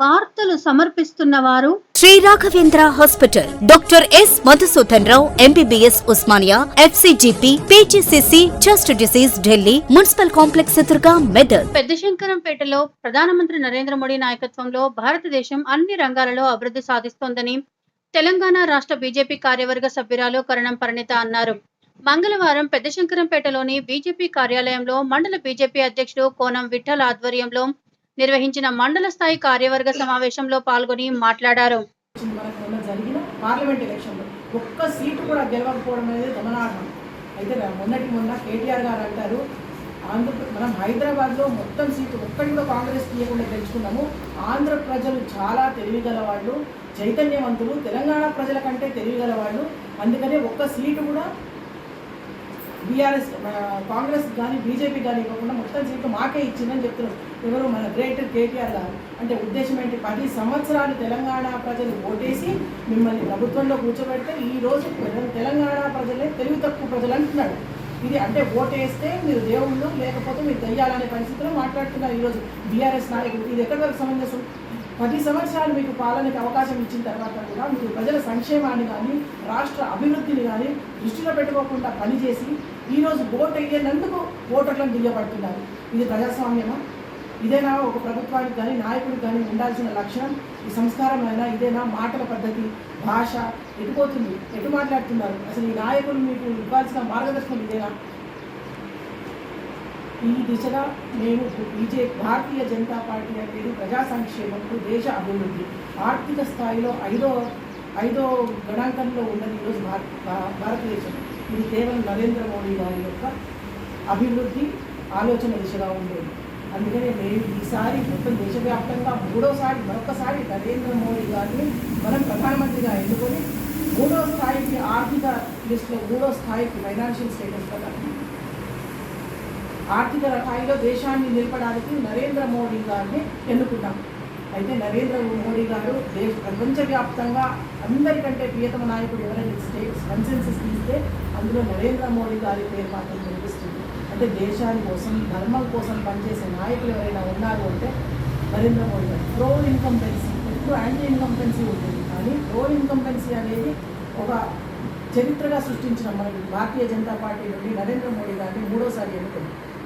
వార్తలు సమర్పిస్తున్న వారు Shri Raghavendra hospital. Doctor S Madhusudan Rao MBBS Osmania FCGP PGCC chest disease Delhi municipal complex ఎదురుగా మెదక్. పెద్దశంకరంపేటలో ప్రధానమంత్రి నరేంద్ర మోడీ నాయకత్వంలో భారతదేశం అన్ని రంగాలలో అభివృద్ధి సాధిస్తోందని తెలంగాణ రాష్ట్ర బీజేపీ కార్యవర్గ సభ్యురాలు కరణం పరిణిత అన్నారు. మంగళవారం పెద్దశంకరంపేటలోని బీజేపీ కార్యాలయంలో మండల బీజేపీ అధ్యక్షుడు కోనం విఠల్ ఆధ్వర్యంలో నిర్వహించిన మండల స్థాయి కార్యవర్గ సమావేశంలో పాల్గొని మాట్లాడారు. జరిగిన పార్లమెంట్ ఎలక్షన్లో ఒక్క సీటు కూడా గెలవకపోవడం అనేది గమనార్హం. అయితే మొన్నటి మొన్న కేటీఆర్ గారు అంటారు ఆంధ్ర మనం హైదరాబాద్లో మొత్తం సీటు ఒక్కటి కూడా కాంగ్రెస్ తీయకుండా గెలుచుకున్నాము. ఆంధ్ర ప్రజలు చాలా తెలివిగల వాళ్ళు చైతన్యవంతులు తెలంగాణ ప్రజల కంటే తెలివిగల వాళ్ళు అందుకనే ఒక్క సీటు కూడా బీఆర్ఎస్ కాంగ్రెస్ కానీ బీజేపీ కానీ ఇవ్వకుండా మొత్తం జీవితం మాకే ఇచ్చిందని చెప్తున్నారు. ఎవరు మన గ్రేట్ కేటీఆర్ గారు అంటే ఉద్దేశం ఏంటి? పది సంవత్సరాలు తెలంగాణ ప్రజలు ఓటేసి మిమ్మల్ని ప్రభుత్వంలో కూర్చోబెడితే ఈ రోజు తెలంగాణ ప్రజలే తెలివి తక్కువ ప్రజలు అంటున్నాడు ఇది అంటే ఓటేస్తే మీరు దేవుళ్ళు లేకపోతే మీరు దయ్యాలనే పరిస్థితిలో మాట్లాడుతున్నారు ఈరోజు బీఆర్ఎస్ నాయకులు. ఇది ఎక్కడి వరకు సమంజసం? పది సంవత్సరాలు మీకు పాలనకి అవకాశం ఇచ్చిన తర్వాత కూడా మీరు ప్రజల సంక్షేమాన్ని కానీ రాష్ట్ర అభివృద్ధిని కానీ దృష్టిలో పెట్టుకోకుండా పనిచేసి ఈరోజు ఓటు అయ్యేందుకు ఓటర్లను దిగబడుతున్నారు. ఇది ప్రజాస్వామ్యమా? ఇదేనా ఒక ప్రభుత్వానికి కానీ నాయకుడికి కానీ ఉండాల్సిన లక్షణం? ఈ సంస్కారం అయినా ఇదేనా? మాటల పద్ధతి భాష ఎటుపోతుంది ఎటు మాట్లాడుతున్నారు? అసలు ఈ నాయకులు మీకు ఇవ్వాల్సిన మార్గదర్శనం ఇదేనా? ఈ దిశగా మేము బీజే భారతీయ జనతా పార్టీ అనేది ప్రజా సంక్షేమంకు దేశ అభివృద్ధి ఆర్థిక స్థాయిలో ఐదో ఐదో గణాంకంలో ఉన్నది ఈరోజు భారత భా- భారతదేశం. ఇది కేవలం నరేంద్ర మోడీ గారి యొక్క అభివృద్ధి ఆలోచన దిశగా ఉండేది. అందుకనే మేము ఈసారి మొత్తం దేశవ్యాప్తంగా మూడోసారి మరొకసారి నరేంద్ర మోడీ గారిని మనం ప్రధానమంత్రిగా ఎన్నుకొని మూడో స్థాయికి ఆర్థిక లిస్టులో మూడో స్థాయికి ఫైనాన్షియల్ స్టేటస్ కదా ఆర్థిక స్థాయిలో దేశాన్ని నిలపడానికి నరేంద్ర మోడీ గారిని ఎన్నుకున్నాం అయితే నరేంద్ర మోడీ గారు దేశ ప్రపంచవ్యాప్తంగా అందరికంటే ప్రియతమ నాయకుడు ఎవరైనా స్టేట్స్ కన్సెన్సెస్ తీస్తే అందులో నరేంద్ర మోడీ గారి పేరు మాత్రం కనిపిస్తుంది. అంటే దేశాని కోసం ధర్మం కోసం పనిచేసే నాయకులు ఎవరైనా ఉన్నారు అంటే నరేంద్ర మోడీ గారు. ప్రో ఇన్కంపెన్సీ ఎప్పుడు యాంటీ ఇన్కంపెన్సీ ఉంటుంది. కానీ ప్రో ఇన్కంపెన్సీ అనేది ఒక చరిత్రగా సృష్టించిన మనకి భారతీయ జనతా పార్టీ నుండి నరేంద్ర మోడీ గారిని మూడోసారి ఎన్నుకుంది.